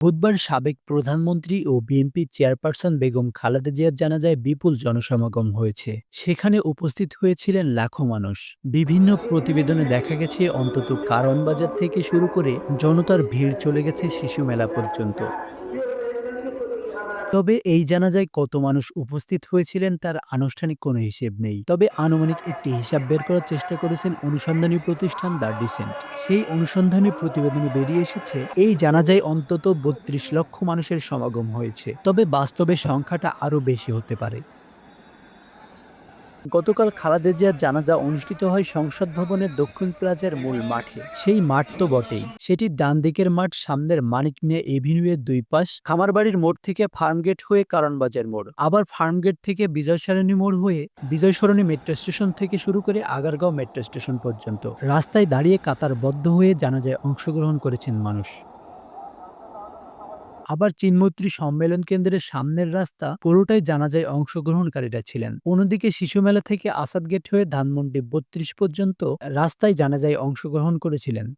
বুধবার সাবেক প্রধানমন্ত্রী ও বিএনপি চেয়ারপারসন বেগম খালেদা জিয়ার জানাজায় বিপুল জনসমাগম হয়েছে। সেখানে উপস্থিত হয়েছিলেন লাখো মানুষ। বিভিন্ন প্রতিবেদনে দেখা গেছে, অন্তত কারণ বাজার থেকে শুরু করে জনতার ভিড় চলে গেছে শিশু মেলা পর্যন্ত। তবে এই জানাজায় কত মানুষ উপস্থিত হয়েছিলেন তার আনুষ্ঠানিক কোনো হিসেব নেই। তবে আনুমানিক একটি হিসাব বের করার চেষ্টা করেছেন অনুসন্ধানী প্রতিষ্ঠান দ্য ডিসেন্ট। সেই অনুসন্ধানী প্রতিবেদনে বেরিয়ে এসেছে, এই জানাজায় অন্তত বত্রিশ লক্ষ মানুষের সমাগম হয়েছে। তবে বাস্তবে সংখ্যাটা আরও বেশি হতে পারে। গতকাল খালেদা জিয়ার জানাজা অনুষ্ঠিত হয় সংসদ ভবনের দক্ষিণ প্লাজার মূল মাঠে। সেই মাঠ তো বটেই। সেটি ডান দিকের মাঠ, সামনের মানিক মিয়া এভিনিউয়ের দুই পাশ, খামারবাড়ির মোড় থেকে ফার্মগেট হয়ে কারণবাজার মোড়। আবার ফার্মগেট থেকে বিজয় সরণী মোড় হয়ে বিজয় সরণী মেট্রো স্টেশন থেকে শুরু করে আগারগাঁও মেট্রো স্টেশন পর্যন্ত। রাস্তায় দাঁড়িয়ে কাতারবদ্ধ হয়ে জানাজায় অংশগ্রহণ করেছেন মানুষ। আবার চিনমৈত্রী সম্মেলন কেন্দ্রের সামনের রাস্তা পুরোটাই জানাজায় অংশগ্রহণকারীরা ছিলেন। অন্যদিকে শিশু মেলা থেকে আসাদ গেট হয়ে ধানমন্ডি বত্রিশ পর্যন্ত রাস্তায় জানাজায় অংশগ্রহণ করেছিলেন।